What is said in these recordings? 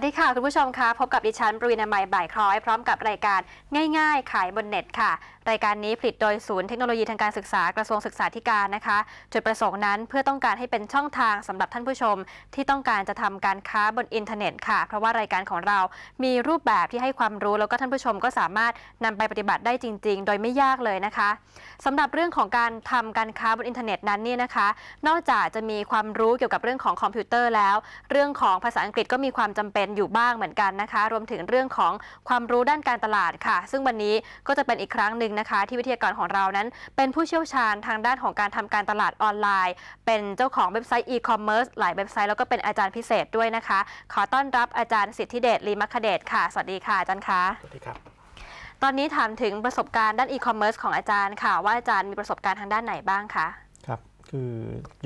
สวัสดีค่ะ คุณผู้ชมคะพบกับดิฉันปรีนามัยบ่ายคล้อย พร้อมกับรายการง่าย ๆ ขายบนเน็ตค่ะ รายการนี้ผลิตโดยศูนย์เทคโนโลยีทางการศึกษากระทรวงศึกษาธิการนะคะ จุดประสงค์นั้นเพื่อต้องการให้เป็นช่องทางสำหรับท่านผู้ชม ที่ต้องการจะทำการค้าบนอินเทอร์เน็ตค่ะ เพราะว่ารายการของเรามีรูปแบบที่ให้ความรู้แล้วก็ท่านผู้ชมก็สามารถนำไปปฏิบัติได้จริง ๆ โดยไม่ยากเลยนะคะสำหรับเรื่องของการทำการค้าบนอินเทอร์เน็ตนั้นเนี่ยนะคะ นอกจากจะมีความรู้เกี่ยวกับเรื่องของคอมพิวเตอร์แล้ว เรื่องของภาษาอังกฤษก็มีความจำเป็นอยู่บ้างเหมือนกันนะคะ รวมถึงเรื่องของความรู้ด้านการตลาดค่ะ ซึ่งวันนี้ก็จะเป็นอีกครั้งหนึ่งนะคะ ที่วิทยากรของเรานั้น เป็นผู้เชี่ยวชาญทางด้านของการทำการตลาดออนไลน์ เป็นเจ้าของเว็บไซต์อีคอมเมิร์ซหลายเว็บไซต์แล้วก็เป็นอาจารย์พิเศษด้วยนะคะ ขอต้อนรับอาจารย์สิทธิเดชลีมัคคเดชค่ะ สวัสดีค่ะอาจารย์คะสวัสดีครับตอนนี้ถามถึงประสบการณ์ด้านอีคอมเมิร์ซของอาจารย์ค่ะ ว่าอาจารย์มีประสบการณ์ทางด้านไหนบ้างคะ ครับคือ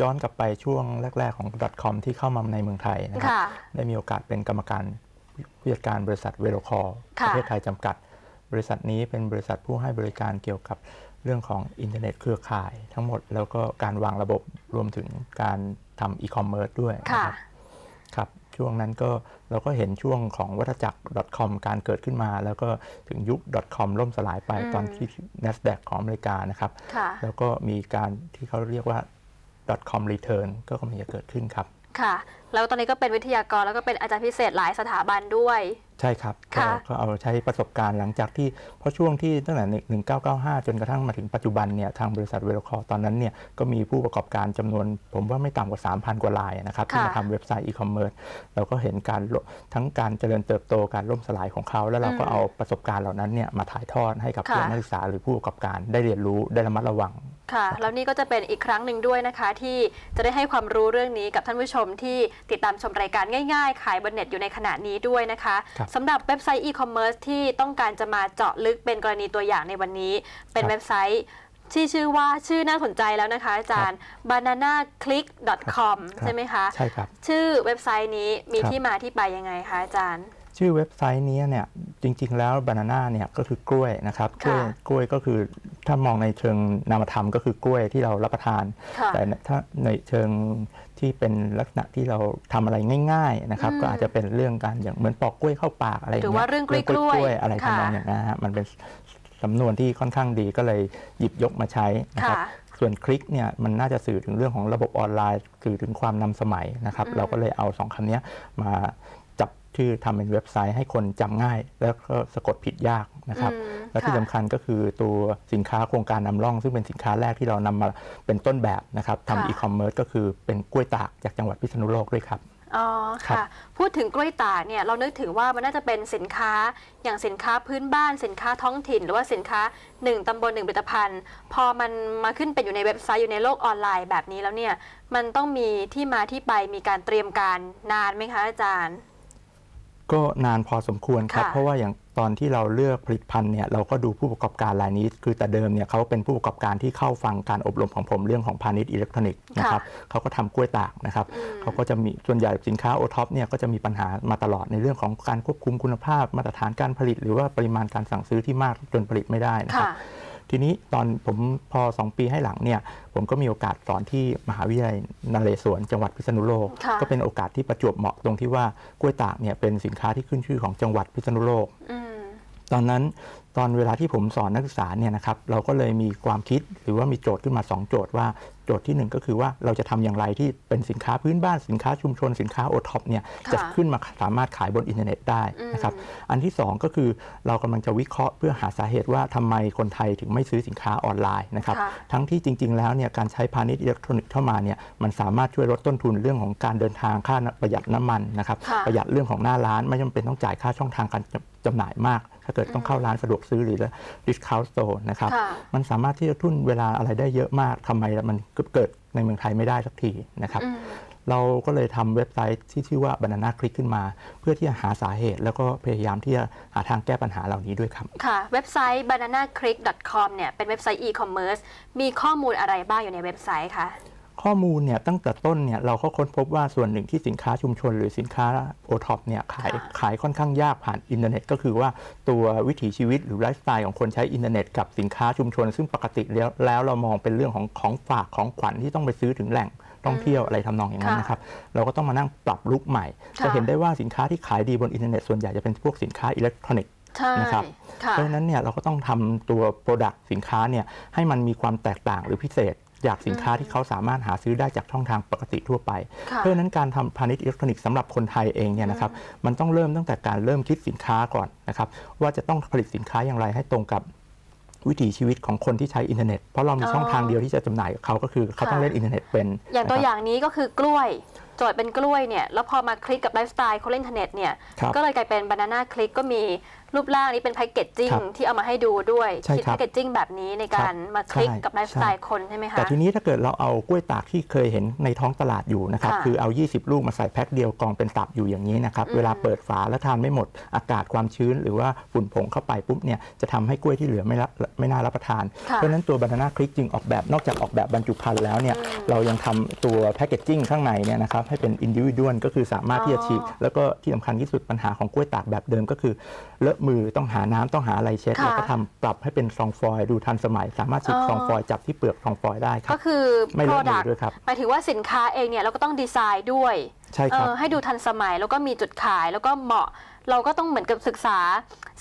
ย้อนกลับไปช่วงแรก ๆ ของ .com ที่เข้ามาในเมืองไทยนะครับค่ะได้มีโอกาสเป็นกรรมการผู้จัดการบริษัทเวโรคอค่ะประเทศไทยจำกัด บริษัทนี้เป็นบริษัทผู้ให้บริการเกี่ยวกับเรื่องของอินเทอร์เน็ตเครือข่ายทั้งหมดแล้วก็การวางระบบรวมถึงการทำอีคอมเมิร์ซด้วยนะค่ะครับครับช่วงนั้นก็เราก็เห็นช่วงของวัฏจักร .com การเกิดขึ้นมา แล้วก็ถึงยุค .com ล่มสลายไปอืมตอนที่ NASDAQ ของอเมริกานะครับค่ะแล้วก็มีการที่เขาเรียกว่า .com return ก็กำลังจะเกิดขึ้นครับ ค่ะ แล้วตอนนี้ก็เป็นวิทยากรแล้วก็เป็นอาจารย์พิเศษหลายสถาบันด้วย ใช่ครับก็ค่ะก็เอาใช้ประสบการณ์หลังจากที่เพราะช่วงที่ตั้งแต่ 1995 จนกระทั่งมาถึงปัจจุบันเนี่ยทางบริษัทเวลคอตอนนั้นเนี่ยก็มีผู้ประกอบการจำนวน ผมว่าไม่ต่ำกว่า 3,000 กว่ารายนะครับที่ค่ะมาทำเว็บไซต์อีคอมเมิร์ซเราก็เห็นการล่มทั้งการเจริญเติบโตการล่มสลายของเขา แล้วเราก็อืมเอาประสบการณ์เหล่านั้นเนี่ยมาถ่ายทอดให้กับค่ะเพื่อนนักศึกษาหรือผู้ประกอบการได้เรียนรู้ได้ระมัดระวังค่ะแล้วนี่ก็จะเป็นอีกครั้งหนึ่งด้วยนะคะ ที่จะได้ให้ความรู้เรื่องนี้กับท่านผู้ชมที่ติดตามชมรายการง่ายๆ ขายบนเน็ตอยู่ในขณะนี้ด้วยนะคะครับ สำหรับเว็บไซต์อีคอมเมิร์ซที่ต้องการจะมาเจาะลึกเป็นกรณีตัวอย่างในวันนี้ เป็นครับเว็บไซต์ที่ชื่อว่าชื่อน่าสนใจแล้วนะคะ อาจารย์ bananaclick.com ครับใช่ไหมคะ ใช่ครับ ชื่อเว็บไซต์นี้มีครับ ที่มาที่ไปยังไงคะอาจารย์ ชื่อเว็บไซต์นี้เนี่ยจริง ๆ แล้วบานาน่าเนี่ยก็คือกล้วยนะครับกล้วยค่ะกล้วยก็คือถ้ามองในเชิงนามธรรมก็คือกล้วยที่เรารับประทานค่ะแต่ถ้าในเชิงที่เป็นลักษณะที่เราทำอะไรง่าย ๆนะครับอืมก็อาจจะเป็นเรื่องการอย่างเหมือนปอกกล้วยเข้าปากอะไรย่หรืงอเงี้ยว่าเรื่องกล้วยกล้วยๆอะไรค่ะทำนองอย่างนั้นนะฮะมันเป็นสำนวนที่ค่อนข้างดีก็เลยหยิบยกมาใช้นะครับค่ะส่วนคลิกเนี่ยมันน่าจะสื่อถึงเรื่องของระบบออนไลน์ สื่อถึงความนำสมัยนะครับอืมเราก็เลยเอาสองคำเนี้ยมา จับชื่อทำเป็นเว็บไซต์ให้คนจำง่าย แล้วก็สะกดผิดยากนะครับอืมและที่ค่ะสำคัญก็คือตัวสินค้าโครงการนำร่อง ซึ่งเป็นสินค้าแรกที่เรานำมาเป็นต้นแบบนะครับค่ะทำอีคอมเมิร์ซก็คือเป็นกล้วยตากจากจังหวัดพิษณุโลกด้วยครับอ๋อครัค่ะบพูดถึงกล้วยตากเนี่ยเรานึกถึงว่ามันน่าจะเป็นสินค้าอย่างสินค้าพื้นบ้าน สินค้าท้องถิ่น หรือว่าสินค้าหนึ่งตำบลหนึ่งผลิตภัณฑ์ พอมันมาขึ้นเป็นอยู่ในเว็บไซต์อยู่ในโลกออนไลน์แบบนี้แล้วเนี่ยมันต้องมีที่มาที่ไปมีการเตรียมการนานไหมคะอาจารย์ ก็นานพอสมควรครับ ค่ะ เพราะว่าอย่างตอนที่เราเลือกผลิตภัณฑ์เนี่ยเราก็ดูผู้ประกอบการรายนี้ คือแต่เดิมเนี่ยเขาเป็นผู้ประกอบการที่เข้าฟังการอบรมของผมเรื่องของพาณิชย์อิเล็กทรอนิกส์นะครับเขาก็ทำกล้วยตากนะครับอืมเขาก็จะมีส่วนใหญ่สินค้าโอท็อปเนี่ยก็จะมีปัญหามาตลอดในเรื่องของการควบคุมคุณภาพ มาตรฐานการผลิต หรือว่าปริมาณการสั่งซื้อที่มากจนผลิตไม่ได้นะครับ ค่ะ ทีนี้ตอนผมพอ 2 ปีให้หลังเนี่ยผมก็มีโอกาสสอนที่มหาวิทยาลัยนเรศวรจังหวัดพิษณุโลก ค่ะ ก็เป็นโอกาสที่ประจวบเหมาะตรงที่ว่ากล้วยตากเนี่ยเป็นสินค้าที่ขึ้นชื่อของจังหวัดพิษณุโลก อืม ตอนนั้นตอนเวลาที่ผมสอนนักศึกษาเนี่ยนะครับเราก็เลยมีความคิดหรือว่ามีโจทย์ขึ้นมา 2 โจทย์ว่า โจทย์ที่หนึ่งก็คือว่าเราจะทำอย่างไรที่เป็นสินค้าพื้นบ้านสินค้าชุมชนสินค้าโอท็อปเนี่ยค่ะจะขึ้นมาสามารถขายบนอินเทอร์เน็ตได้นะครับอันที่ 2 ก็คือเรากำลังจะวิเคราะห์เพื่อหาสาเหตุว่าทำไมคนไทยถึงไม่ซื้อสินค้าออนไลน์นะครับค่ะทั้งที่จริง ๆ แล้วเนี่ยการใช้พาณิชย์อิเล็กทรอนิกส์เข้ามาเนี่ยมันสามารถช่วยลดต้นทุนเรื่องของการเดินทางค่าประหยัดน้ำมันนะครับค่ะประหยัดเรื่องของหน้าร้านไม่จำเป็นต้องจ่ายค่าช่องทางการ จำจำหน่ายมาก ถ้าเกิดต้องเข้าร้านสะดวกซื้อหรือ discount store นะครับค่ะมันสามารถที่จะทุ่นเวลาอะไรได้เยอะมากทำไมมันเกิดในเมืองไทยไม่ได้สักทีนะครับอืมเราก็เลยทำเว็บไซต์ที่ชื่อว่า Banana Click ขึ้นมา เพื่อที่จะหาสาเหตุ แล้วก็พยายามที่จะหาทางแก้ปัญหาเหล่านี้ด้วยครับ ค่ะ เว็บไซต์ bananaclick.com เนี่ยเป็นเว็บไซต์ e-commerce มีข้อมูลอะไรบ้างอยู่ในเว็บไซต์คะ ข้อมูลเนี่ยตั้งแต่ต้นเนี่ยเราก็ค้นพบว่าส่วนหนึ่งที่สินค้าชุมชน หรือสินค้าโอท็อปเนี่ยขายค่ะขายค่อนข้างยากผ่านอินเทอร์เน็ต ก็คือว่าตัววิถีชีวิตหรือไลฟ์สไตล์ของคนใช้อินเทอร์เน็ตกับสินค้าชุมชน ซึ่งปกติแล้วแล้วเรามองเป็นเรื่องของของฝากของขวัญที่ต้องไปซื้อถึงแหล่งท่องเที่ยวอะไรทำนองอย่างนั้นค่ะนะครับ เราก็ต้องมานั่งปรับลุกใหม่ค่ะจะเห็นได้ว่าสินค้าที่ขายดีบนอินเทอร์เน็ตส่วนใหญ่จะเป็นพวกสินค้าอิเล็กทรอนิกส์ใช่นะครับค่ะเพราะฉะนั้นเนี่ยเราก็ต้องทำตัว Product สินค้าเนี่ยให้มันมีความแตกต่างหรือพิเศษ จากสินค้าอืมที่เขาสามารถหาซื้อได้จากช่องทางปกติทั่วไปค่ะเพราะฉะนั้นการทำพาณิชย์อิเล็กทรอนิกส์สำหรับคนไทยเองเนี่ยนะครับมันต้องเริ่มตั้งแต่การเริ่มคิดสินค้าก่อนนะครับว่าจะต้องผลิตสินค้าอย่างไรให้ตรงกับวิถีชีวิตของคนที่ใช้อินเทอร์เน็ต เพราะเรามีอ๋อช่องทางเดียวที่จะจำหน่ายกับเขาก็คือเขาต้องค่ะเล่นอินเทอร์เน็ตเป็น อย่างตัวนะครับอย่างนี้ก็คือกล้วยโจทย์เป็นกล้วยเนี่ยแล้วพอมาคลิกกับไลฟ์สไตล์คนเล่นอินเทอร์เน็ตเนี่ยครับก็เลยกลายเป็นบานาน่าคลิกก็มี รูปร่างนี้เป็นแพคเกจจิ้งครับที่เอามาให้ดูด้วยใช่คิดครัแพบคเกจจิ้งแบบนี้ในการมาคลิกใช่กับไลฟ์สไตล์คนใช่ไหมคะ แต่ทีนี้ถ้าเกิดเราเอากล้วยตากที่เคยเห็นในท้องตลาดอยู่นะครับค่ะคือเอา 20 ลูกมาใส่แพ็คเดียวกองเป็นตับอยู่อย่างนี้นะครับอืม เวลาเปิดฝาแล้วทานไม่หมดอากาศความชื้น หรือว่าฝุ่นผงเข้าไปปุ๊บเนี่ยจะทำให้กล้วยที่เหลือไม่รับไม่น่ารับประทาน ค่ะ เพราะฉะนั้นตัวบานาน่าคลิกจึงออกแบบนอกจากออกแบบบรรจุภัณฑ์แล้วเนี่ยอืมเรายังทำตัวแพคเกจจิ้งข้างในเนี่ยนะครับให้เป็นอินดิวิดวลก็คือสามารถที่จะฉีกอ๋อแล้วก็ที่สำคัญที่สุดปัญหาของกล้วยตากแบบเดิมก็คือเลอะมือต้องหาน้ำต้องหาอะไรเช็ดค่ะเราก็ทำปรับให้เป็นซองฟอยล์ดูทันสมัย สามารถฉีกอ๋อซองฟอยล์จับที่เปลือกซองฟอยล์ได้ครัก็บ คือ ไม่เลอะมือ product ด้วยครับ หมายถึงว่าสินค้าเองเนี่ยเราก็ต้องดีไซน์ด้วยใช่ครับ เออให้ดูทันสมัยแล้วก็มีจุดขายแล้วก็เหมาะ เราก็ต้องเหมือนกับศึกษา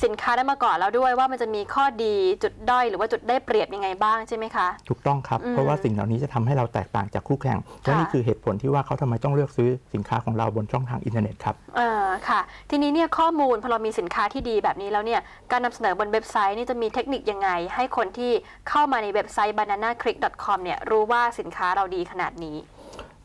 สินค้าได้มาก่อนแล้วด้วยว่ามันจะมีข้อดีจุดด้อยหรือว่าจุดได้เปรียบยังไงบ้างใช่ไหมคะ ถูกต้องครับอืมเพราะว่าสิ่งเหล่านี้จะทำให้เราแตกต่างจากคู่แข่งและนี่คือเหตุผลที่ว่าเขาทำไมต้องเลือกซื้อสินค้าของเราบนช่องทางอินเทอร์เน็ตครับเออค่ะ ทีนี้เนี่ยข้อมูลพอเรามีสินค้าที่ดีแบบนี้แล้วเนี่ยการนำเสนอบนเว็บไซต์นี่จะมีเทคนิคยังไง ให้คนที่เข้ามาในเว็บไซต์ bananaclick.com เนี่ยรู้ว่าสินค้าเราดีขนาดนี้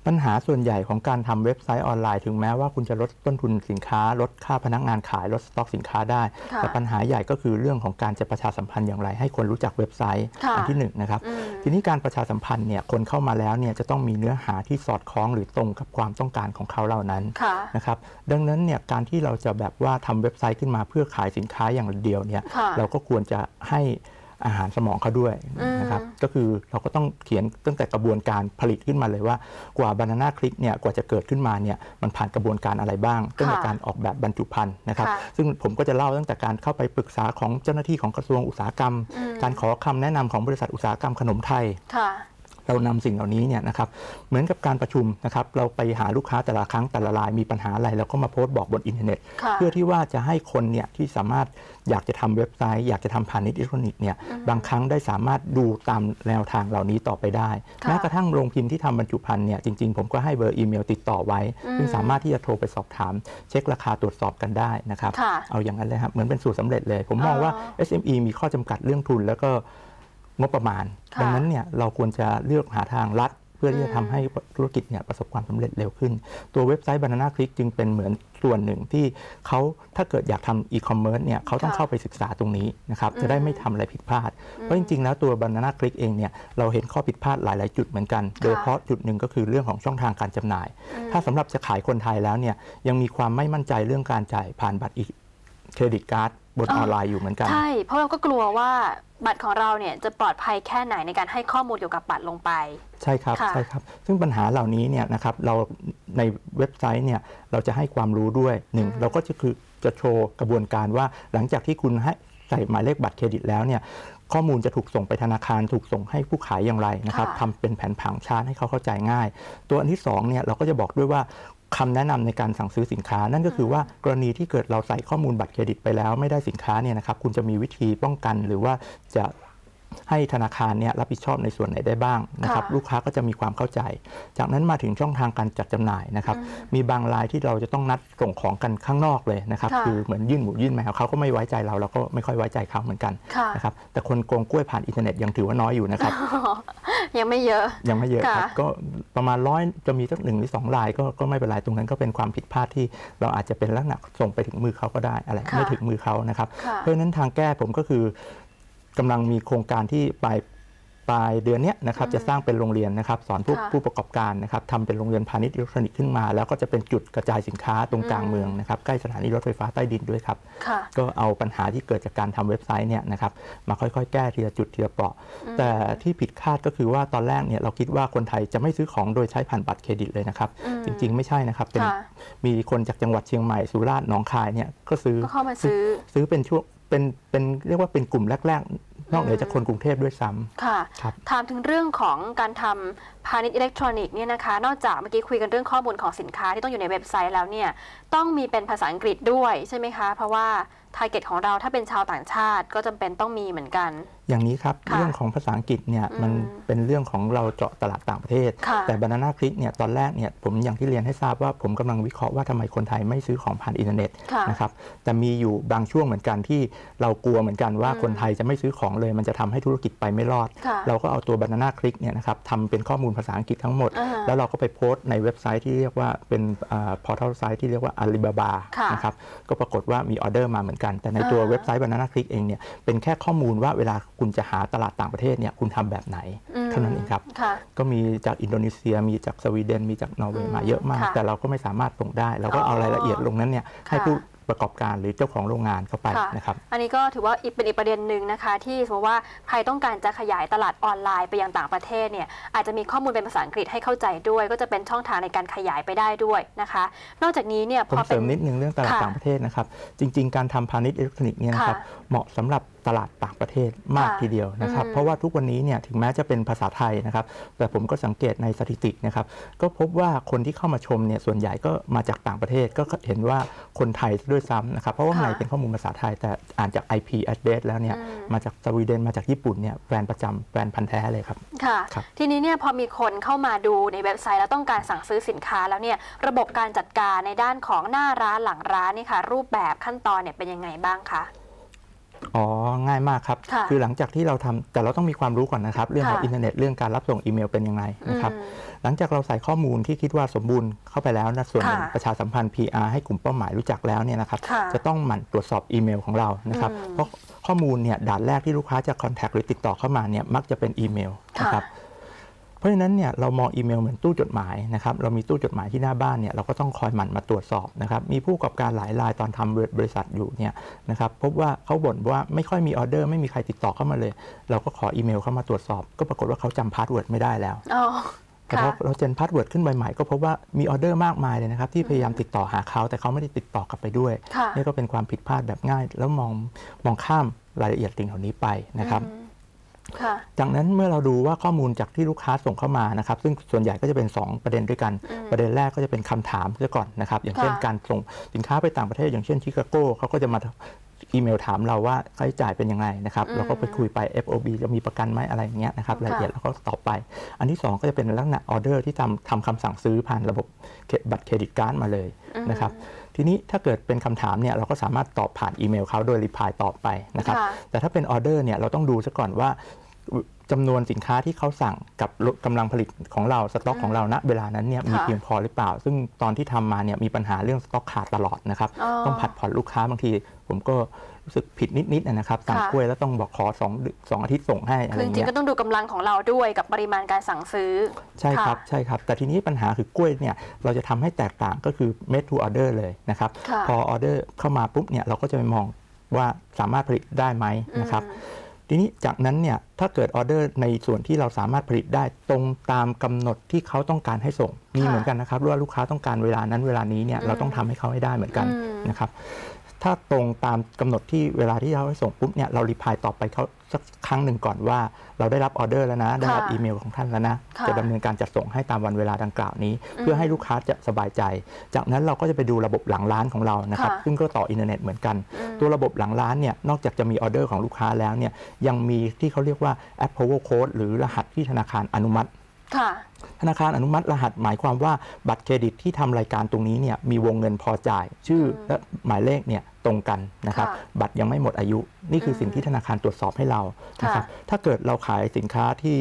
ปัญหาส่วนใหญ่ของการทำเว็บไซต์ออนไลน์ถึงแม้ว่าคุณจะลดต้นทุนสินค้า ลดค่าพนักงานขายลดสต็อกสินค้าได้ค่ะแต่ปัญหาใหญ่ก็คือเรื่องของการจะประชาสัมพันธ์อย่างไร ให้คนรู้จักเว็บไซต์ค่ะอันที่หนึ่งนะครับอืมทีนี้การประชาสัมพันธ์เนี่ยคนเข้ามาแล้วเนี่ยจะต้องมีเนื้อหาที่สอดคล้องหรือตรงกับความต้องการของเขาเหล่านั้นค่ะนะครับดังนั้นเนี่ยการที่เราจะแบบว่าทำเว็บไซต์ขึ้นมาเพื่อขายสินค้าอย่างเดียวเนี่ยค่ะเราก็ควรจะให้ อาหารสมองเขาด้วยอืมนะครับก็คือเราก็ต้องเขียนตั้งแต่กระบวนการผลิตขึ้นมาเลยว่ากว่าบานาน่าคลิกเนี่ยกว่าจะเกิดขึ้นมาเนี่ยมันผ่านกระบวนการอะไรบ้างตั้งแต่การออกแบบบรรจุภัณฑ์นะครับค่ะซึ่งผมก็จะเล่าตั้งแต่การเข้าไปปรึกษาของเจ้าหน้าที่ของกระทรวงอุตสาหกรรมอืมการขอคำแนะนำของบริษัทอุตสาหกรรมขนมไทยค่ะ เรานำสิ่งเหล่านี้เนี่ยนะครับเหมือนกับการประชุมนะครับเราไปหาลูกค้าแต่ละครั้งแต่ละรายมีปัญหาอะไรเราก็มาโพสต์บอกบนอินเทอร์เน็ตค่ะเพื่อที่ว่าจะให้คนเนี่ยที่สามารถอยากจะทำเว็บไซต์ อยากจะทำพาณิชย์อิเล็กทรอนิกส์เนี่ยบางครั้งได้สามารถดูตามแนวทางเหล่านี้ต่อไปได้ค่ะแม้กระทั่งโรงพิมพ์ที่ทำบรรจุภัณฑ์เนี่ยจริง ๆ ผมก็ให้เบอร์อีเมลติดต่อไว้อืมซึ่งสามารถที่จะโทรไปสอบถาม เช็คราคาตรวจสอบกันได้นะครับค่ะเอาอย่างนั้นเลยครับเหมือนเป็นสูตรสำเร็จเลย ผมมองว่าอ๋อ SME มีข้อจำกัดเรื่องทุนแล้วก็ งบประมาณค่ะดังนั้นเนี่ยเราควรจะเลือกหาทางลัดเพื่อที่จะอืมทำให้ธุรกิจเนี่ยประสบความสำเร็จเร็วขึ้น ตัวเว็บไซต์ Banana Click จึงเป็นเหมือนส่วนหนึ่งที่เขาถ้าเกิดอยากทำอีคอมเมิร์ซเนี่ยเขาต้องค่ะเข้าไปศึกษาตรงนี้นะครับอืมจะได้ไม่ทำอะไรผิดพลาด เพราะจริงๆ แล้วตัว Banana Click เองเนี่ยเราเห็นข้อผิดพลาดหลายๆ จุดเหมือนกัน โดยเฉพาะจุดหนึ่งก็คือเรื่องของช่องทางการจำหน่ายอืมถ้าสำหรับจะขายคนไทยแล้วเนี่ยยังมีความไม่มั่นใจเรื่องการจ่ายผ่านบัตรเครดิตการ์ดบนอ๋อออนไลน์อยู่เหมือนกันใช่เพราะเราก็กลัวว่า บัตรของเราเนี่ยจะปลอดภัยแค่ไหนในการให้ข้อมูลเกี่ยวกับบัตรลงไป ใช่ครับค่ะใช่ครับ ซึ่งปัญหาเหล่านี้เนี่ยนะครับเราในเว็บไซต์เนี่ยเราจะให้ความรู้ด้วยหนึ่งอืม เราก็จะคือจะโชว์กระบวนการว่าหลังจากที่คุณให้ใส่หมายเลขบัตรเครดิตแล้วเนี่ยข้อมูลจะถูกส่งไปธนาคาร ถูกส่งให้ผู้ขายอย่างไรนะครับค่ะ ทำเป็นแผนผังชาร์ตให้เขาเข้าใจง่าย ตัวอันที่สองเนี่ยเราก็จะบอกด้วยว่า คำแนะนำในการสั่งซื้อสินค้า นั่นก็คือว่ากรณีที่เกิดเราใส่ข้อมูลบัตรเครดิตไปแล้วไม่ได้สินค้าเนี่ยนะครับคุณจะมีวิธีป้องกันหรือว่าจะ ให้ธนาคารเนี่ยรับผิดชอบในส่วนไหนได้บ้างนะครับค่ะลูกค้าก็จะมีความเข้าใจ จากนั้นมาถึงช่องทางการจัดจำหน่ายนะครับอืมมีบางรายที่เราจะต้องนัดส่งของกันข้างนอกเลยนะครับค่ะคือเหมือนยื่นหมูยื่นแมวเขาก็ไม่ไว้ใจเราเราก็ไม่ค่อยไว้ใจเขาเหมือนกันค่ะ นะครับแต่คนโกงกล้วยผ่านอินเทอร์เน็ตยังถือว่าน้อยอยู่นะครับ ยังไม่เยอะ ยังไม่เยอะครับค่ะ ก็ประมาณร้อยจะมีสักหนึ่งหรือสองรายก็ก็ไม่เป็นไรตรงนั้นก็เป็นความผิดพลาดที่เราอาจจะเป็นลักษณะส่งไปถึงมือเขาก็ได้อะไรค่ะไม่ถึงมือเขานะครับ ค่ะเพราะฉะนั้นทางแก้ผมก็คือ กำลังมีโครงการที่ปลายปลายเดือนเนี้ยนะครับอืมจะสร้างเป็นโรงเรียนนะครับสอนผู้ค่ะผู้ประกอบการนะครับทำเป็นโรงเรียนพาณิชย์อิเล็กทรอนิกส์ขึ้นมา แล้วก็จะเป็นจุดกระจายสินค้าตรงกลางอืม เมืองนะครับใกล้สถานีรถไฟฟ้าใต้ดินด้วยครับ ค่ะ ก็เอาปัญหาที่เกิดจากการทำเว็บไซต์เนี่ยนะครับมาค่อยๆ แก้ทีละจุดทีละเปราะ อืม แต่ที่ผิดคาดก็คือว่าตอนแรกเนี่ยเราคิดว่าคนไทยจะไม่ซื้อของโดยใช้ผ่านบัตรเครดิตเลยนะครับ อืมจริงๆไม่ใช่นะครับเป็นค่ะ มีคนจากจังหวัดเชียงใหม่สุราษฎร์หนองคายเนี่ยก็ซื้อก็เข้ามาซื้อ ซื้อเป็นช่วงเป็นเป็นเรียกว่าเป็นกลุ่มแรก นอกเหนือจากคนกรุงเทพด้วยซ้ำค่ะครับถามถึงเรื่องของการทำพาณิชย์อิเล็กทรอนิกส์เนี่ยนะคะ นอกจากเมื่อกี้คุยกันเรื่องข้อมูลของสินค้าที่ต้องอยู่ในเว็บไซต์แล้วเนี่ยต้องมีเป็นภาษาอังกฤษด้วยใช่ไหมคะ เพราะว่าทาร์เก็ตของเราถ้าเป็นชาวต่างชาติก็จำเป็นต้องมีเหมือนกัน อย่างนี้ครับค่ะเรื่องของภาษาอังกฤษเนี่ยอืมมันเป็นเรื่องของเราเจาะตลาดต่างประเทศค่ะแต่ Banana Click เนี่ยตอนแรกเนี่ยผมอย่างที่เรียนให้ทราบว่าผมกำลังวิเคราะห์ว่าทำไมคนไทยไม่ซื้อของผ่านอินเทอร์เน็ตค่ะนะครับแต่มีอยู่บางช่วงเหมือนกันที่เรากลัวเหมือนกันว่าอืมคนไทยจะไม่ซื้อของเลย มันจะทำให้ธุรกิจไปไม่รอดค่ะเราก็เอาตัว Banana Click เนี่ยนะครับทำเป็นข้อมูลภาษาอังกฤษทั้งหมดอ่าฮะแล้วเราก็ไปโพสต์ในเว็บไซต์ที่เรียกว่าเป็นพอร์ทัลไซต์ที่เรียกว่า Alibaba ค่ะนะครับก็ปรากฏว่ามีออเดอร์มาเหมือนกัน แต่ในตัวอ่าเว็บไซต์ Banana Click เองเนี่ยเป็นแค่ข้อมูลว่าเวลาคุณจะหาตลาดต่างประเทศเนี่ยคุณทำแบบไหนอืมเท่านั้นเองครับค่ะก็มีจากอินโดนีเซีย มีจากสวีเดน มีจากนอร์เวอืย์มมาเยอะมากค่ะแต่เราก็ไม่สามารถส่งได้ เราก็อ๋อเอารายละเอียดลงนั้นเนี่ยให้ค่ะผู้ ประกอบการหรือเจ้าของโรงงานเข้าไปค่ะนะครับ อันนี้ก็ถือว่าอีกเป็นอีกประเด็นหนึ่งนะคะ ที่สมมติว่าใครต้องการจะขยายตลาดออนไลน์ไปยังต่างประเทศเนี่ยอาจจะมีข้อมูลเป็นภาษาอังกฤษให้เข้าใจด้วย ก็จะเป็นช่องทางในการขยายไปได้ด้วยนะคะ นอกจากนี้เนี่ยผพมอเสเป็รินมนิดนึงเรื่องตลาดค่ะต่างประเทศนะครับ จริง ๆ การทำพาณิชย์อิเล็กทรอนิกส์เนี่ยนะครับค่ะเหมาะสำหรับ ตลาดต่างประเทศมากค่ะทีเดียวนะครับอืมเพราะว่าทุกวันนี้เนี่ยถึงแม้จะเป็นภาษาไทยนะครับ แต่ผมก็สังเกตในสถิตินะครับ ก็พบว่าคนที่เข้ามาชมเนี่ยส่วนใหญ่ก็มาจากต่างประเทศก็เห็นว่าคนไทยด้วยซ้ำนะครับ เพราะว่าค่ะในเป็นข้อมูลภาษาไทย แต่อ่านจาก IP address แล้วเนี่ยอืมมาจากสวีเดนมาจากญี่ปุ่นเนี่ยแบรนด์ประจำแบรนด์พันธุ์แท้เลยครับค่ะครับทีนี้เนี่ยพอมีคนเข้ามาดูในเว็บไซต์แล้วต้องการสั่งซื้อสินค้าแล้วเนี่ยระบบการจัดการในด้านของหน้าร้านหลังร้านนี่ค่ะรูปแบบขั้นตอนเนี่ยเป็นยังไงบ้างคะ อ๋อ ง่ายมากครับ ค่ะอหลังจากที่เราทำแต่เราต้องมีความรู้ก่อนนะครับ เรื่องของค่ะอินเทอร์เน็ตเรื่องการรับส่งอีเมลเป็นยังไงนะครับอืมหลังจากเราใส่ข้อมูลที่คิดว่าสมบูรณ์เข้าไปแล้วนะส่วนหนึ่งค่ะประชาสัมพันธ์ PR ให้กลุ่มเป้าหมายรู้จักแล้วเนี่ยนะครับ ค่ะจะต้องหมั่นตรวจสอบอีเมลของเรานะครับ อืมเพราะข้อมูลเนี่ยด่านแรกที่ลูกค้าจะคอนแทคหรือติดต่อเข้ามาเนี่ยมักจะเป็นอีเมลนะครับ เพราะฉะนั้นเนี่ยเรามองอีเมลเหมือนตู้จดหมายนะครับเรามีตู้จดหมายที่หน้าบ้านเนี่ยเราก็ต้องคอยหมั่นมาตรวจสอบนะครับมีผู้ประกอบการหลายรายตอนทำบริษัทอยู่เนี่ยนะครับพบว่าเขาบ่นว่าไม่ค่อยมีออเดอร์ไม่มีใครติดต่อเข้ามาเลย เราก็ขออีเมลเข้ามาตรวจสอบ ก็ปรากฏว่าเขาจำพาสเวิร์ดไม่ได้แล้วอ๋อแต่พอเราเจนพาสเวิร์ดขึ้นใหม่ๆก็พบว่ามีออเดอร์มากมายเลยนะครับที่พยายามติดต่อหาเขาแต่เขาไม่ได้ติดต่อกลับไปด้วยค่ะนี่ก็เป็นความผิดพลาดแบบง่าย แล้วมองมองข้ามรายละเอียดสิ่งเหล่านี้ไปนะครับอืมค่ะ จากนั้นเมื่อเราดูว่าข้อมูลจากที่ลูกค้าส่งเข้ามานะครับซึ่งส่วนใหญ่ก็จะเป็น 2 ประเด็นด้วยกันอืมประเด็นแรกก็จะเป็นคำถามเสียก่อนนะครับอย่างเช่นค่ะการส่งสินค้าไปต่างประเทศอย่างเช่นชิคาโกเขาก็จะมาอีเมลถามเราว่าค่าใช้จ่ายเป็นยังไงนะครับอืมเราก็ไปคุยไป FOB จะมีประกันไหมอะไรอย่างเงี้ยนะครับค่ะรายละเอียดเราก็ตอบไป อันที่ 2 ก็จะเป็นลักษณะออเดอร์ที่ทำทำคำสั่งซื้อผ่านระบบเคบัตรเครดิตการ์ดมาเลยนะครับ ทีนี้ถ้าเกิดเป็นคำถามเนี่ยเราก็สามารถตอบผ่านอีเมลเขาโดยรีพายตอบไปนะครับค่ะแต่ถ้าเป็นออเดอร์เนี่ยเราต้องดูซะก่อนว่า จำนวนสินค้าที่เขาสั่งกับกำลังผลิตของเราสต็อกของเราณเวลานั้นเนี่ยมีค่ะเพียงพอหรือเปล่า ซึ่งตอนที่ทำมาเนี่ยมีปัญหาเรื่องสต็อกขาดตลอดนะครับอ๋อต้องผัดผ่อนลูกค้าบางที ผมก็รู้สึกผิดนิดๆนะครับสั่งค่ะกล้วยแล้วต้องบอกขอสองสองอาทิตย์ส่งให้อะไรคือจริงเงี้ๆยก็ต้องดูกำลังของเราด้วยกับปริมาณการสั่งซื้อ ใช่ครับค่ะใช่ครับ แต่ทีนี้ปัญหาคือกล้วยเนี่ยเราจะทำให้แตกต่างก็คือ made to order เลยนะครับค่ะพอออเดอร์เข้ามาปุ๊บเนี่ยเราก็จะไปมองว่าสามารถผลิตได้ไหมนะครับอืม ทีนี้จากนั้นเนี่ยถ้าเกิดออเดอร์ในส่วนที่เราสามารถผลิตได้ตรงตามกำหนดที่เขาต้องการให้ส่งมีค่เหมือนกันนะครับว่าลูกค้าต้องการเวลานั้นเวลานี้เนี่ยเราต้องทำให้เขาให้ได้เหมือนกันนะครับ ถ้าตรงตามกำหนดที่เวลาที่เขาให้ส่งปุ๊บเนี่ยเรารีพายตอบไปเขาสักครั้งหนึ่งก่อนว่า เราได้รับออเดอร์แล้วนะ ได้รับอีเมลของท่านแล้วนะค่ะจะดำเนินการจัดส่งให้ตามวันเวลาดังกล่าวนี้ เพื่อให้ลูกค้าจะสบายใจ จากนั้นเราก็จะไปดูระบบหลังร้านของเรานะครับค่ะซึ่งก็ต่ออินเทอร์เน็ตเหมือนกันอืมตัวระบบหลังร้านเนี่ยนอกจากจะมีออเดอร์ของลูกค้าแล้วเนี่ยยังมีที่เขาเรียกว่า approval code หรือรหัสที่ธนาคารอนุมัติค่ะ ธนาคารอนุมัติรหัสหมายความว่าบัตรเครดิตที่ทำรายการตรงนี้เนี่ยมีวงเงินพอจ่าย ชื่ออมและหมายเลขเนี่ยตรงกันนะครับค่ะบัตรยังไม่หมดอายุ นี่คืออมสิ่งที่ธนาคารตรวจสอบให้เรานะครับค่ะถ้าเกิดเราขายสินค้าที่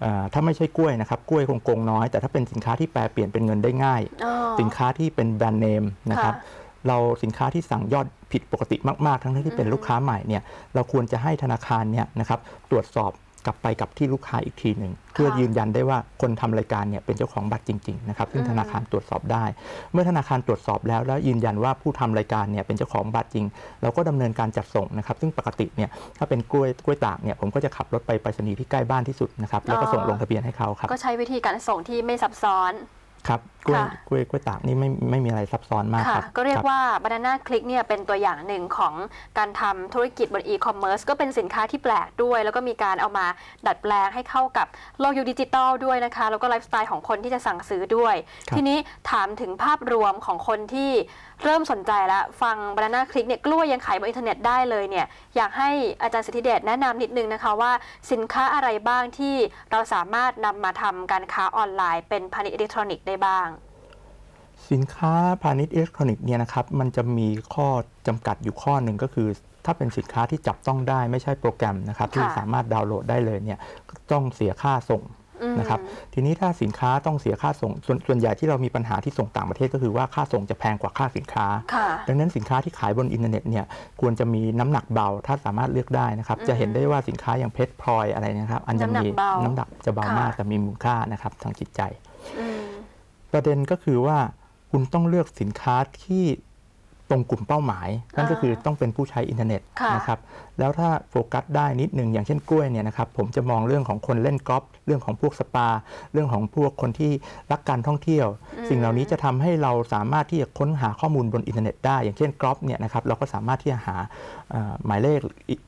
เอ่อถ้าไม่ใช่กล้วยนะครับ กล้วยคงโกงน้อย แต่ถ้าเป็นสินค้าที่แปลเปลี่ยนเป็นเงินได้ง่ายอ๋อสินค้าที่เป็นแบรนด์เนมนะครับค่ะเราสินค้าที่สั่งยอดผิดปกติมาก ๆ ทั้งที่เป็นอืมลูกค้าใหม่เนี่ยเราควรจะให้ธนาคารเนี่ยนะครับตรวจสอบ กลับไปกับที่ลูกค้าอีกทีหนึ่งเพื่อยืนยันได้ว่าคนทำรายการเนี่ยเป็นเจ้าของบัตรจริงๆนะครับซึ่งอืมธนาคารตรวจสอบได้ เมื่อธนาคารตรวจสอบแล้ว แล้วยืนยันว่าผู้ทำรายการเนี่ยเป็นเจ้าของบัตรจริง เราก็ดำเนินการจัดส่งนะครับซึ่งปกติเนี่ยถ้าเป็นกล้วยกล้วยตากเนี่ยผมก็จะขับรถไปไปรษณีย์ที่ใกล้บ้านที่สุดนะครับแล้วก็ส่งลงทะเบียนให้เขาครับก็ใช้วิธีการส่งที่ไม่ซับซ้อน ครับกล้วยค่ะ กล้วยกล้วยตากนี่ไม่ไม่มีอะไรซับซ้อนมากค่ะ ครับก็เรียกคบว่า Banana Click เนี่ยเป็นตัวอย่างหนึ่งของการทำธุรกิจบน e-commerce ก็เป็นสินค้าที่แปลกด้วย แล้วก็มีการเอามาดัดแปลงให้เข้ากับโลกยุคดิจิตอลด้วยนะคะ แล้วก็ไลฟ์สไตล์ของคนที่จะสั่งซื้อด้วยครับทีนี้ถามถึงภาพรวมของคนที่เริ่มสนใจแล้วฟัง Banana Click เนี่ยกล้วยยังขายบนอินเทอร์เน็ตได้เลยเนี่ยอยากให้อาจารย์สิทธิเดชแนะนำนิดนึงนะคะว่าสินค้าอะไรบ้างที่เราสามารถนำมาทำการค้าออนไลน์ เป็นพาณิชย์อิเล็กทรอนิกส์ได้บ้าง สินค้าพาณิชย์อิเล็กทรอนิกส์เนี่ยนะครับมันจะมีข้อจำกัดอยู่ข้อหนึ่งก็คือถ้าเป็นสินค้าที่จับต้องได้ไม่ใช่โปรแกรมนะครับที่ค่ะสามารถดาวน์โหลดได้เลยเนี่ยก็ต้องเสียค่าส่งอืม นะครับทีนี้ถ้าสินค้าต้องเสียค่าส่งส่วนส่วนใหญ่ที่เรามีปัญหาที่ส่งต่างประเทศก็คือว่าค่าส่งจะแพงกว่าค่าสินค้าค่ะดังนั้นสินค้าที่ขายบนอินเทอร์เน็ตเนี่ยควรจะมีน้ำหนักเบาถ้าสามารถเลือกได้นะครับอืมจะเห็นได้ว่าสินค้าอย่างเพชรพลอยอะไรนะครับอันจะมีน้ำหนักเบาน้ำหนักจะเบาค่ะมากแต่มีมูลค่านะครับทางจิตใจอืมประเด็นก็คือว่าคุณต้องเลือกสินค้าที่ ตรงกลุ่มเป้าหมาย นั่นก็คือต้องเป็นผู้ใช้อินเทอร์เน็ตค่ะนะครับแล้วถ้าโฟกัสได้นิดหนึ่งอย่างเช่นกล้วยเนี่ยนะครับผมจะมองเรื่องของคนเล่นกอล์ฟเรื่องของพวกสปา เรื่องของพวกคนที่รักการท่องเที่ยว สิ่งเหล่านี้จะทำให้เราสามารถที่จะค้นหาข้อมูลบนอินเทอร์เน็ตได้ อย่างเช่นกอล์ฟเนี่ยนะครับเราก็สามารถที่จะหาเอ่อหมายเลข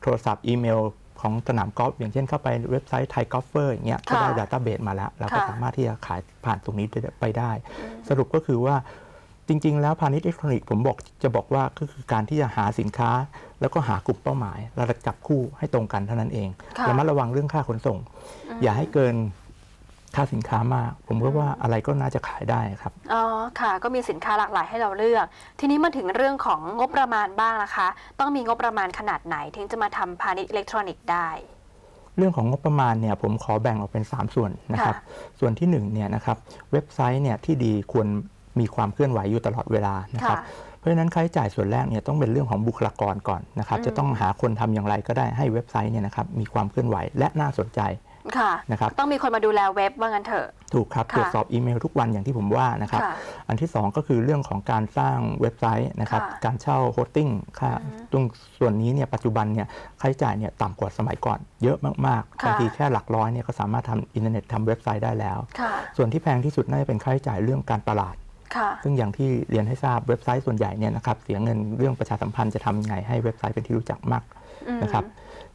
โทรศัพท์อีเมลของสนามกอล์ฟอย่างเช่นเข้าไปเว็บไซต์ไทยกอล์ฟเฟอร์อย่างเงี้ยก็ได้ค่ะดัตต้าเบสมาแล้ว เราก็ค่ะสามารถที่จะขายผ่านตรงนี้ไปได้ สรุปก็คือว่า จริง ๆ แล้วพาณิชย์อิเล็กทรอนิกส์ผมบอกจะบอกว่าก็คือการที่จะหาสินค้า แล้วก็หากลุ่มเป้าหมายแล้วจับคู่ให้ตรงกันเท่านั้นเองค่ะระมัดระวังเรื่องค่าขนส่ง อย่าให้เกินค่าสินค้ามาก ผมก็ว่าอะไรก็น่าจะขายได้ครับอ๋อค่ะ ก็มีสินค้าหลากหลายให้เราเลือก ทีนี้มาถึงเรื่องของงบประมาณบ้างนะคะ ต้องมีงบประมาณขนาดไหน ถึงจะมาทำพาณิชย์อิเล็กทรอนิกส์ได้เรื่องของงบประมาณเนี่ยผมขอแบ่งออกเป็น 3 ส่วนนะครับค่ะส่วนที่1เนี่ยนะครับเว็บไซต์เนี่ยที่ดีควร มีความเคลื่อนไหวอยู่ตลอดเวลานะครับค่ะเพราะฉะนั้นค่าใช้จ่ายส่วนแรกเนี่ยต้องเป็นเรื่องของบุคลากรก่อนนะครับอืมจะต้องหาคนทำอย่างไรก็ได้ให้เว็บไซต์เนี่ยนะครับมีความเคลื่อนไหวและน่าสนใจค่ะนะครับต้องมีคนมาดูแลเว็บว่างั้นเถอะถูกครับค่ะตรวจสอบอีเมลทุกวันอย่างที่ผมว่านะครับค่ะอันที่ 2 ก็คือเรื่องของการสร้างเว็บไซต์นะครับค่ะการเช่าโฮสติ้งค่าอืมตรงส่วนนี้เนี่ยปัจจุบันเนี่ยค่าใช้จ่ายเนี่ยต่ำกว่าสมัยก่อนเยอะมากๆค่ะบางทีแค่หลักร้อยเนี่ยก็สามารถทำอินเทอร์เน็ตทำเว็บไซต์ได้แล้วค่ะส่วนที่แพงที่สุดน่าจะเป็นค่าใช้จ่ายเรื่องการตลาดค่ะ ซึ่งอย่างที่เรียนให้ทราบเว็บไซต์ส่วนใหญ่เนี่ยนะครับเสียเงินเรื่องประชาสัมพันธ์จะทำยังไงให้เว็บไซต์เป็นที่รู้จักมากอืมนะครับ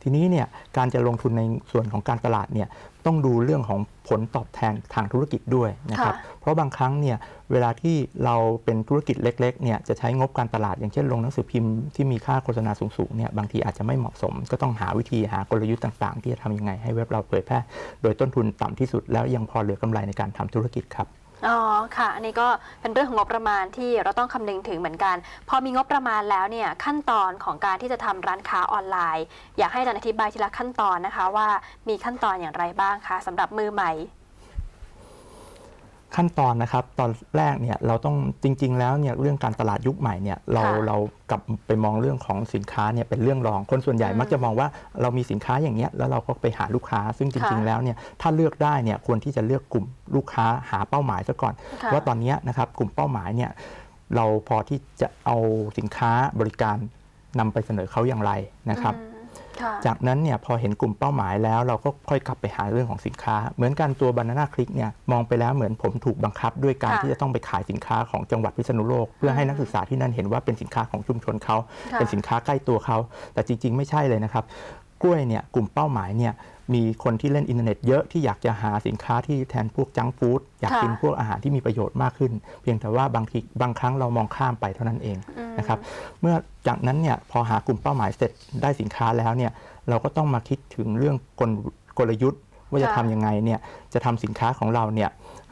ทีนี้เนี่ยการจะลงทุนในส่วนของการตลาดเนี่ยต้องดูเรื่องของผลตอบแทนทางธุรกิจด้วยนะครับค่ะเพราะบางครั้งเนี่ยเวลาที่เราเป็นธุรกิจเล็กๆเนี่ยจะใช้งบการตลาด อย่างเช่นลงหนังสือพิมพ์ที่มีค่าโฆษณาสูงๆเนี่ยบางทีอาจจะไม่เหมาะสม ก็ต้องหาวิธีหากลยุทธ์ต่างๆ ที่จะทำยังไงให้เว็บเราเผยแพร่ โดยต้นทุนต่ำที่สุดแล้วยังพอเหลือกำไรในการทำธุรกิจครับ อ๋อค่ะ อันนี้ก็เป็นเรื่องของงบประมาณที่เราต้องคำนึงถึงเหมือนกัน พอมีงบประมาณแล้วเนี่ยขั้นตอนของการที่จะทำร้านค้าออนไลน์ อยากให้อาจารย์อธิบายทีละขั้นตอนนะคะว่ามีขั้นตอนอย่างไรบ้างคะสำหรับมือใหม่ ขั้นตอนนะครับตอนแรกเนี่ยเราต้องจริง ๆ แล้วเนี่ยเรื่องการตลาดยุคใหม่เนี่ยเราค่ะเรากลับไปมองเรื่องของสินค้าเนี่ยเป็นเรื่องรองคนส่วนใหญ่อืมมักจะมองว่าเรามีสินค้าอย่างเนี้ยแล้วเราก็ไปหาลูกค้า ซึ่งจริงค่ะๆแล้วเนี่ยถ้าเลือกได้เนี่ยควรที่จะเลือกกลุ่มลูกค้าหาเป้าหมายซะก่อน ค่ะ ว่าตอนเนี้ยนะครับกลุ่มเป้าหมายเนี่ยเราพอที่จะเอาสินค้าบริการนำไปเสนอเขาอย่างไรนะครับ อืมค่ะ จากนั้นเนี่ยพอเห็นกลุ่มเป้าหมายแล้ว เราก็ค่อยกลับไปหาเรื่องของสินค้า เหมือนกันตัว Banana Click เนี่ยมองไปแล้วเหมือนผมถูกบังคับ ด้วยการค่ะที่จะต้องไปขายสินค้าของจังหวัดพิษณุโลก เพื่อให้นักศึกษาที่นั่นเห็นว่าเป็นสินค้าของชุมชนเขาค่ะเป็นสินค้าใกล้ตัวเขาแต่จริง ๆ ไม่ใช่เลยนะครับกล้วยเนี่ยกลุ่มเป้าหมายเนี่ย มีคนที่เล่นอินเทอร์เน็ตเยอะที่อยากจะหาสินค้าที่แทนพวกจังก์ฟู้ดอยากค่ะกินพวกอาหารที่มีประโยชน์มากขึ้น เพียงแต่ว่าบางทีบางครั้งเรามองข้ามไปเท่านั้นเองอืมนะครับเมื่อจากนั้นเนี่ยพอหากลุ่มเป้าหมายเสร็จได้สินค้าแล้วเนี่ยเราก็ต้องมาคิดถึงเรื่องกลกลยุทธ์ ว่าจะค่ะทำยังไงเนี่ยจะทำสินค้าของเราเนี่ย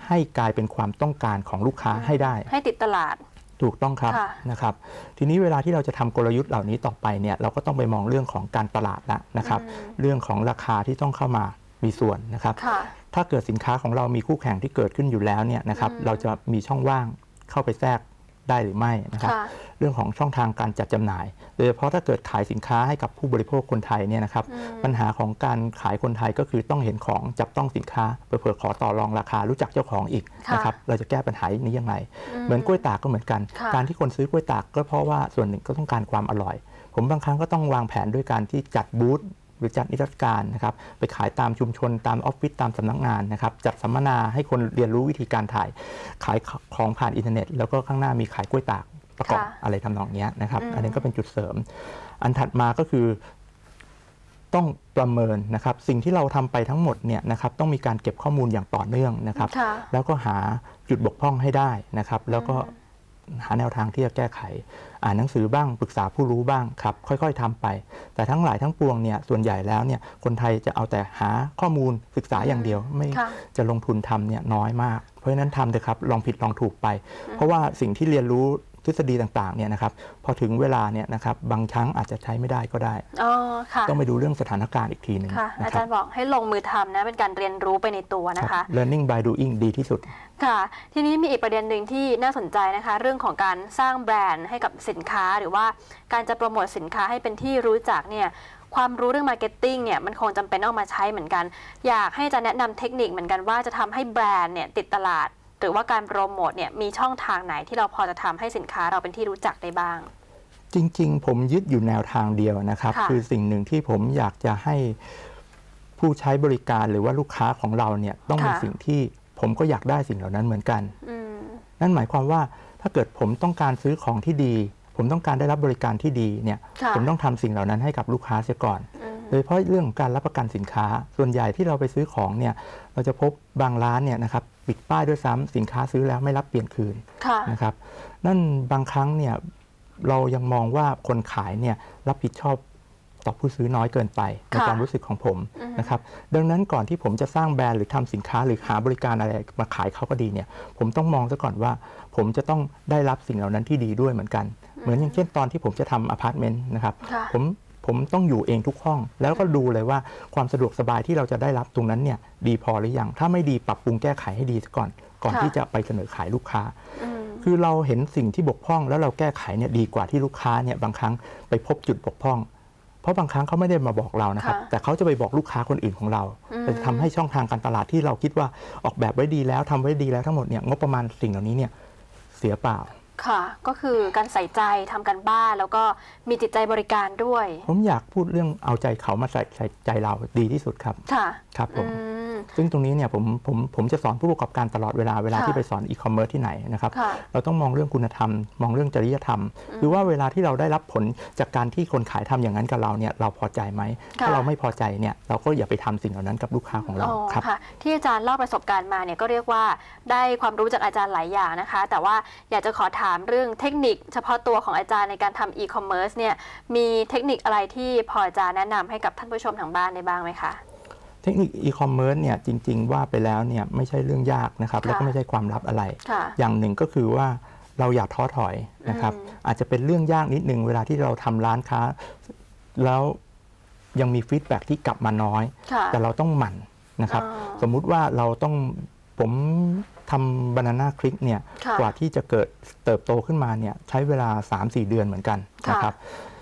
ให้กลายเป็นความต้องการของลูกค้าให้ได้ ให้ติดตลาด ถูกต้องครับค่ะนะครับ ทีนี้เวลาที่เราจะทำกลยุทธ์เหล่านี้ต่อไปเนี่ยเราก็ต้องไปมองเรื่องของการตลาดละนะครับอืมเรื่องของราคาที่ต้องเข้ามามีส่วนนะครับค่ะถ้าเกิดสินค้าของเรามีคู่แข่งที่เกิดขึ้นอยู่แล้วเนี่ยนะครับอืมเราจะมีช่องว่างเข้าไปแทรก ได้หรือไม่นะครับค่ะเรื่องของช่องทางการจัดจำหน่าย โดยเฉพาะถ้าเกิดขายสินค้าให้กับผู้บริโภคคนไทยเนี่ยนะครับอืมปัญหาของการขายคนไทยก็คือต้องเห็นของจับต้องสินค้าเผื่อๆขอต่อรองราคารู้จักเจ้าของอีกค่ะนะครับเราจะแก้ปัญหานี้ยังไง เหมือนกล้วยตากก็เหมือนกันค่ะการที่คนซื้อกล้วยตากก็เพราะว่าส่วนหนึ่งก็ต้องการความอร่อย ผมบางครั้งก็ต้องวางแผนด้วยการที่จัดบูธ หรือจัดนิทรรศการนะครับไปขายตามชุมชนตามออฟฟิศตามสำนักงานนะครับจัดสัมมนาให้คนเรียนรู้วิธีการถ่าย ขายของผ่านอินเทอร์เน็ต แล้วก็ข้างหน้ามีขายกล้วยตากประกอบค่ะอะไรทำนองเนี้ยนะครับอืมอันนี้ก็เป็นจุดเสริม อันถัดมาก็คือต้องประเมินนะครับ สิ่งที่เราทำไปทั้งหมดเนี่ยนะครับต้องมีการเก็บข้อมูลอย่างต่อเนื่องนะครับค่ะแล้วก็หาจุดบกพร่องให้ได้นะครับ แล้วก็ หาแนวทางที่จะแก้ไข อ่านหนังสือบ้างปรึกษาผู้รู้บ้างครับ ค่อยๆทำไป แต่ทั้งหลายทั้งปวงเนี่ยส่วนใหญ่แล้วเนี่ยคนไทยจะเอาแต่หาข้อมูลศึกษาอย่างเดียว ไม่ค่ะจะลงทุนทำเนี่ยน้อยมาก เพราะฉะนั้นทำเถอะครับลองผิดลองถูกไป เพราะว่าสิ่งที่เรียนรู้ ทฤษฎีต่างๆเนี่ยนะครับพอถึงเวลาเนี่ยนะครับบางครั้งอาจจะใช้ไม่ได้ก็ได้ อ๋อค่ะต้องไปดูเรื่องสถานการณ์อีกทีหนึ่งค่ะนะอาครัจาบรย์บอกให้ลงมือทำนะ เป็นการเรียนรู้ไปในตัวนะครัคะบ learning by doing ดีที่สุด ค่ะ ทีนี้มีอีกประเด็นหนึ่งที่น่าสนใจนะคะ เรื่องของการสร้างแบรนด์ให้กับสินค้าหรือว่าการจะโปรโมทสินค้าให้เป็นที่รู้จักเนี่ยความรู้เรื่องมาร์เก็ตติ้งเนี่ยมันคงจำเป็นต้องเอามาใช้เหมือนกัน อยากให้อาจะแนะนำเทคนิคเหมือนกันว่าจะทำให้แบรนด์เนี่ยติดตลาด หรือว่าการโปรโมทเนี่ยมีช่องทางไหนที่เราพอจะทำให้สินค้าเราเป็นที่รู้จักได้บ้าง จริง ๆ ผมยึดอยู่แนวทางเดียวนะครับค่ะคือสิ่งหนึ่งที่ผมอยากจะให้ผู้ใช้บริการหรือว่าลูกค้าของเราเนี่ยต้องมีค่ะสิ่งที่ผมก็อยากได้สิ่งเหล่านั้นเหมือนกันอืมนั่นหมายความว่าถ้าเกิดผมต้องการซื้อของที่ดี ผมต้องการได้รับบริการที่ดีเนี่ยค่ะผมต้องทำสิ่งเหล่านั้นให้กับลูกค้าเสียก่อนอืมโดยเฉพาะเรื่องของการรับประกันสินค้า ส่วนใหญ่ที่เราไปซื้อของเนี่ยเราจะพบบางร้านเนี่ยนะครับปิดป้ายด้วยซ้ำสินค้าซื้อแล้วไม่รับเปลี่ยนคืนค่ะนะครับนั่นบางครั้งเนี่ยเรายังมองว่าคนขายเนี่ยรับผิดชอบต่อผู้ซื้อน้อยเกินไปในค่ะความรู้สึกของผมอือฮึนะครับดังนั้นก่อนที่ผมจะสร้างแบรนด์หรือทำสินค้าหรือหาบริการอะไรมาขายเขาก็ดีเนี่ยผมต้องมองซะก่อนว่า ผมจะต้องได้รับสิ่งเหล่านั้นที่ดีด้วยเหมือนกัน เหมือนอย่างเช่นตอนที่ผมจะทำอพาร์ตเมนต์นะครับค่ะผม ผมต้องอยู่เองทุกห้อง แล้วก็ดูเลยว่าความสะดวกสบายที่เราจะได้รับตรงนั้นเนี่ยดีพอหรือยัง ถ้าไม่ดีปรับปรุงแก้ไขให้ดีซะก่อน ก่อนค่ะที่จะไปเสนอขายลูกค้าอืมคือเราเห็นสิ่งที่บกพร่อง แล้วเราแก้ไขเนี่ยดีกว่าที่ลูกค้าเนี่ยบางครั้งไปพบจุดบกพร่อง เพราะบางครั้งเขาไม่ได้มาบอกเรานะครับค่ะแต่เขาจะไปบอกลูกค้าคนอื่นของเราอืมจะทำให้ช่องทางการตลาดที่เราคิดว่าออกแบบไว้ดีแล้วทำไว้ดีแล้วทั้งหมดเนี่ยงบประมาณสิ่งเหล่านี้เนี่ยเสียเปล่า ค่ะ ก็คือการใส่ใจทำกันบ้าน แล้วก็มีจิตใจบริการด้วย ผมอยากพูดเรื่องเอาใจเขามาใส่ใส่ใจเราดีที่สุดครับ ค่ะครับผมอืม ซึ่งตรงนี้เนี่ยผมผมผมจะสอนผู้ประกอบการตลอดเวลาเวลาค่ะที่ไปสอนอีคอมเมิร์ซที่ไหนนะครับค่ะเราต้องมองเรื่องคุณธรรม มองเรื่องจริยธรรม หรือว่าเวลาที่เราได้รับผลจากการที่คนขายทำอย่างนั้นกับเราเนี่ยเราพอใจไหมค่ะถ้าเราไม่พอใจเนี่ยเราก็อย่าไปทำสิ่งเหล่านั้นกับลูกค้าของเราอ๋อครับค่ะที่อาจารย์เล่าประสบการณ์มาเนี่ยก็เรียกว่าได้ความรู้จากอาจารย์หลายอย่างนะคะ แต่ว่าอยากจะขอถามเรื่องเทคนิค เฉพาะตัวของอาจารย์ในการทำอีคอมเมิร์ซเนี่ยมีเทคนิคอะไรที่พอจะแนะนำให้กับท่านผู้ชมทางบ้านได้บ้างไหมคะ เทคนิคอีคอมเมิร์ซเนี่ยจริง ๆ ว่าไปแล้วเนี่ยไม่ใช่เรื่องยากนะครับค่ะแล้วก็ไม่ใช่ความลับอะไรค่ะอย่างหนึ่งก็คือว่าเราอย่าท้อถอยนะครับอืมอาจจะเป็นเรื่องยากนิดนึงเวลาที่เราทำร้านค้า แล้วยังมีฟีดแบ็กที่กลับมาน้อยค่ะแต่เราต้องหมั่นนะครับอ๋อสมมุติว่าเราต้องผมทำบานาน่าคลิกเนี่ยค่ะกว่าที่จะเกิดเติบโตขึ้นมาเนี่ยใช้เวลา 3-4 เดือนเหมือนกันค่ะนะครับ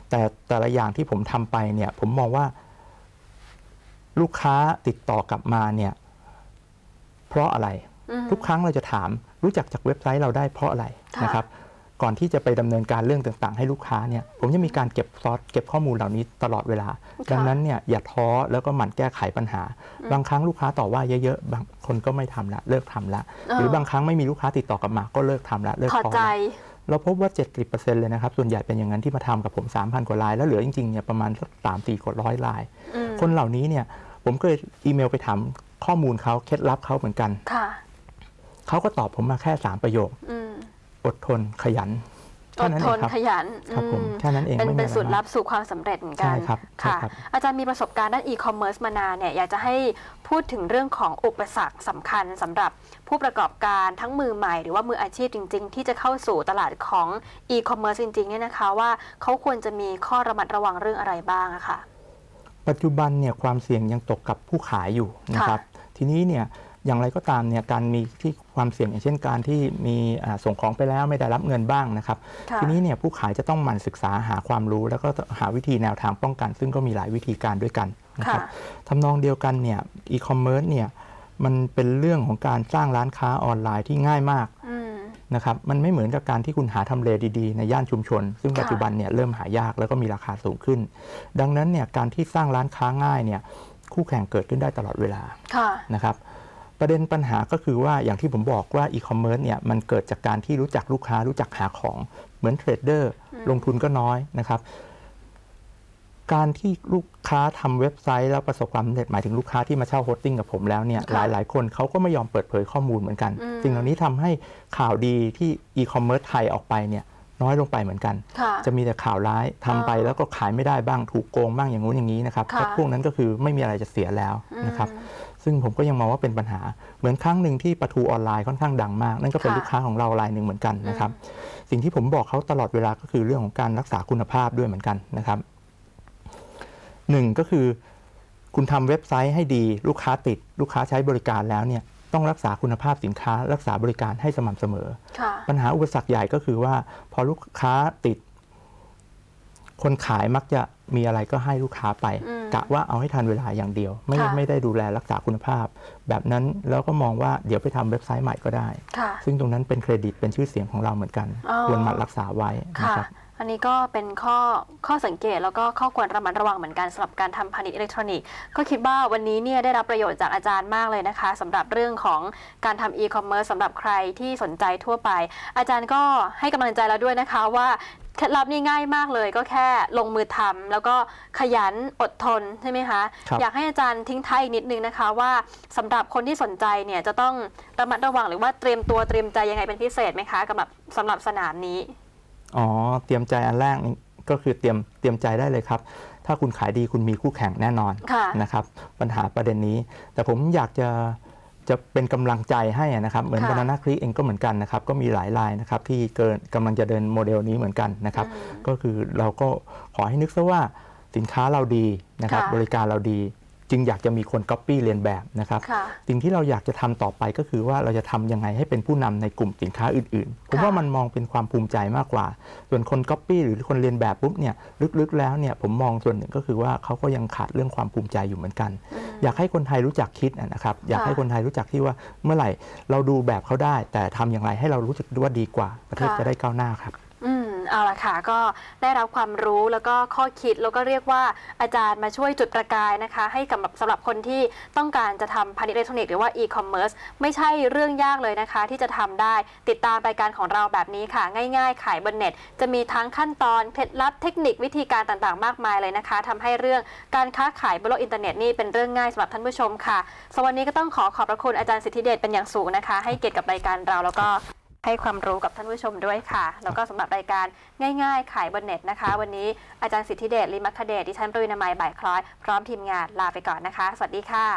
แต่แต่ละอย่างที่ผมทำไปเนี่ยผมมองว่า ลูกค้าติดต่อกลับมาเนี่ยเพราะอะไรอืมทุกครั้งเราจะถามรู้จักจากเว็บไซต์เราได้เพราะอะไรค่ะนะครับ ก่อนที่จะไปดำเนินการเรื่องต่าง ๆ ให้ลูกค้าเนี่ยผมจะมีการเก็บซอสเก็บข้อมูลเหล่านี้ตลอดเวลา ดังนั้นเนี่ยอย่าท้อแล้วก็หมั่นแก้ไขปัญหา บางครั้งลูกค้าต่อว่าเยอะๆบางคนก็ไม่ทำละเลิกทำละเออหรือบางครั้งไม่มีลูกค้าติดต่อกลับมาก็เลิกทำละเลิกถอดท้อใจละเราพบว่า 70%เลยนะครับ ส่วนใหญ่เป็นอย่างนั้นที่มาทำกับผม 3,000 กว่าราย แล้วเหลือจริงๆเนี่ยประมาณสักสามสี่กว่าร้อยรายอืมคนเหล่านี้เนี่ย ผมก็เลยอีเมลไปถามข้อมูลเขาเคล็ดลับเขาเหมือนกันค่ะ เขาก็ตอบผมมาแค่3ประโยคอืมอดทนขยันอแค่ดนั้นทเองนครับขยันครับผมอืมแค่นั้นเองเป็นไม่มีเป็นอะไรสูตรมากลับสู่ความสำเร็จเหมือนกันใช่ครับใช่ค่ะครับอาจารย์มีประสบการณ์ด้านอีคอมเมิร์ซมานานเนี่ยอยากจะให้พูดถึงเรื่องของอุปสรรคสำคัญสำหรับผู้ประกอบการทั้งมือใหม่หรือว่ามืออาชีพจริง ๆ ที่จะเข้าสู่ตลาดของอีคอมเมิร์ซจริงๆเนี่ยนะคะว่าเขาควรจะมีข้อระมัดระวังเรื่องอะไรบ้างอะค่ะ ปัจจุบันเนี่ยความเสี่ยงยังตกกับผู้ขายอยู่นะครับทีนี้เนี่ยอย่างไรก็ตามเนี่ยการมีที่ความเสี่ยงอย่างเช่นการที่มีอ่าส่งของไปแล้วไม่ได้รับเงินบ้างนะครับค่ะทีนี้เนี่ยผู้ขายจะต้องหมั่นศึกษาหาความรู้ แล้วก็หาวิธีแนวทางป้องกัน ซึ่งก็มีหลายวิธีการด้วยกันนะครับค่ะทำนองเดียวกันเนี่ยอีคอมเมิร์ซเนี่ยมันเป็นเรื่องของการสร้างร้านค้าออนไลน์ที่ง่ายมากอืม นะครับมันไม่เหมือนกับการที่คุณหาทำเลดีๆ ในย่านชุมชน ซึ่งค่ะปัจจุบันเนี่ยเริ่มหายากแล้วก็มีราคาสูงขึ้น ดังนั้นเนี่ยการที่สร้างร้านค้าง่ายเนี่ยคู่แข่งเกิดขึ้นได้ตลอดเวลาค่ะนะครับประเด็นปัญหาก็คือว่าอย่างที่ผมบอกว่าอีคอมเมิร์ซเนี่ยมันเกิดจากการที่รู้จักลูกค้ารู้จักหาของเหมือนเทรดเดอร์อืมลงทุนก็น้อยนะครับ การที่ลูกค้าทำเว็บไซต์แล้วประสบความสำเร็จหมายถึงลูกค้าที่มาเช่าโฮสติ้งกับผมแล้วเนี่ยหลายหลายๆคนเขาก็ไม่ยอมเปิดเผยข้อมูลเหมือนกันอืมสิ่งเหล่านี้ทำให้ข่าวดีที่อีคอมเมิร์ซไทยออกไปเนี่ยน้อยลงไปเหมือนกันค่ะจะมีแต่ข่าวร้ายทำไปอ๋อแล้วก็ขายไม่ได้บ้างถูกโกงบ้างอย่างงู้นอย่างนี้นะครับค่ะแต่พวกนั้นก็คือไม่มีอะไรจะเสียแล้วนะครับอืมซึ่งผมก็ยังมองว่าเป็นปัญหา เหมือนครั้งหนึ่งที่ประทูออนไลน์ค่อนข้างดังมาก นั่นก็เป็นค่ะลูกค้าของเรารายหนึ่งเหมือนกันนะครับสิ่งที่ผมบอกเขาตลอดเวลาก็คือเรื่องของการรักษาคุณภาพด้วยเหมือนกันนะครับ หนึ่งก็คือ คุณทำเว็บไซต์ให้ดี ลูกค้าติด ลูกค้าใช้บริการแล้วเนี่ยต้องรักษาคุณภาพสินค้า รักษาบริการให้สม่ำเสมอค่ะปัญหาอุปสรรคใหญ่ก็คือว่า พอลูกค้าติด คนขายมักจะมีอะไรก็ให้ลูกค้าไปอืมกะว่าเอาให้ทันเวลาอย่างเดียว ไม่ค่ะไม่ได้ดูแลรักษาคุณภาพ แบบนั้นแล้วก็มองว่าเดี๋ยวไปทำเว็บไซต์ใหม่ก็ได้ค่ะซึ่งตรงนั้นเป็นเครดิตเป็นชื่อเสียงของเราเหมือนกันอ๋อควรหมารักษาไว้นะค่ะครับ อันนี้ก็เป็นข้อข้อสังเกตแล้วก็ข้อควรระมัดระวังเหมือนกันสำหรับการทำพาณิชย์อิเล็กทรอนิกส์ก็คิดว่าวันนี้เนี่ยได้รับประโยชน์จากอาจารย์มากเลยนะคะสำหรับเรื่องของการทำอีคอมเมิร์ซสำหรับใครที่สนใจทั่วไป อาจารย์ก็ให้กำลังใจเราด้วยนะคะว่าเคล็ดลับนี่ง่ายมากเลยก็แค่ลงมือทำแล้วก็ขยันอดทนใช่ไหมคะครับอยากให้อาจารย์ทิ้งท้ายอีกนิดนึงนะคะ ว่าสำหรับคนที่สนใจเนี่ยจะต้องระมัดระวังหรือว่าเตรียมตัวเตรียมใจยังไงเป็นพิเศษไหมคะสำหรับสำหรับสนามนี้ อ๋อ เตรียมใจอันแรกนี่ก็คือเตรียมเตรียมใจได้เลยครับ ถ้าคุณขายดีคุณมีคู่แข่งแน่นอนค่ะนะครับ ปัญหาประเด็นนี้ แต่ผมอยากจะจะเป็นกำลังใจให้นะครับ เหมือนค่ะบานาน่าคลิกเองก็เหมือนกันนะครับ ก็มีหลายรายนะครับที่เกินกำลังจะเดินโมเดลนี้เหมือนกันนะครับอืมก็คือเราก็ขอให้นึกซะว่าสินค้าเราดีนะครับค่ะบริการเราดี จึงอยากจะมีคนก๊อปปี้เรียนแบบนะครับค่ะสิ่งที่เราอยากจะทำต่อไปก็คือว่าเราจะทำยังไงให้เป็นผู้นำในกลุ่มสินค้าอื่นๆผมค่ะว่ามันมองเป็นความภูมิใจมากกว่า ส่วนคนก๊อปปี้หรือคนเรียนแบบปุ๊บเนี่ยลึกๆแล้วเนี่ยผมมองส่วนหนึ่งก็คือว่าเขาก็ยังขาดเรื่องความภูมิใจอยู่เหมือนกันอืมอยากให้คนไทยรู้จักคิดอะนะครับอยากค่ะให้คนไทยรู้จักที่ว่าเมื่อไหร่เราดูแบบเขาได้ แต่ทำอย่างไรให้เรารู้สึกว่าดีกว่า ประเทศค่ะจะได้ก้าวหน้าครับอืม เอาละค่ะก็ได้รับความรู้แล้วก็ข้อคิดแล้วก็เรียกว่าอาจารย์มาช่วยจุดประกายนะคะ ให้กับสำหรับคนที่ต้องการจะทำพาณิชย์อิเล็กทรอนิกส์หรือว่าอีคอมเมิร์ซไม่ใช่เรื่องยากเลยนะคะ ที่จะทำได้ติดตามรายการของเราแบบนี้ค่ะ ง่ายๆ ขายบนเน็ต จะมีทั้งขั้นตอนเคล็ดลับเทคนิควิธีการต่างๆ มากมายเลยนะคะทำให้เรื่องการค้าขายบนโลกอินเทอร์เน็ตนี่เป็นเรื่องง่ายสำหรับท่านผู้ชมค่ะสำหรับวันนี้ก็ต้องขอขอบพระคุณอาจารย์สิทธิเดชเป็นอย่างสูงนะคะ ให้เกียรติกับรายการเราแล้วก็ ให้ความรู้กับท่านผู้ชมด้วยค่ะ แล้วก็สำหรับรายการง่ายๆ ขายบนเน็ตนะคะ วันนี้อาจารย์สิทธิเดชลิมัคคเดชดิฉันประวินามัยบ่ายคล้อย พร้อมทีมงานลาไปก่อนนะคะ สวัสดีค่ะ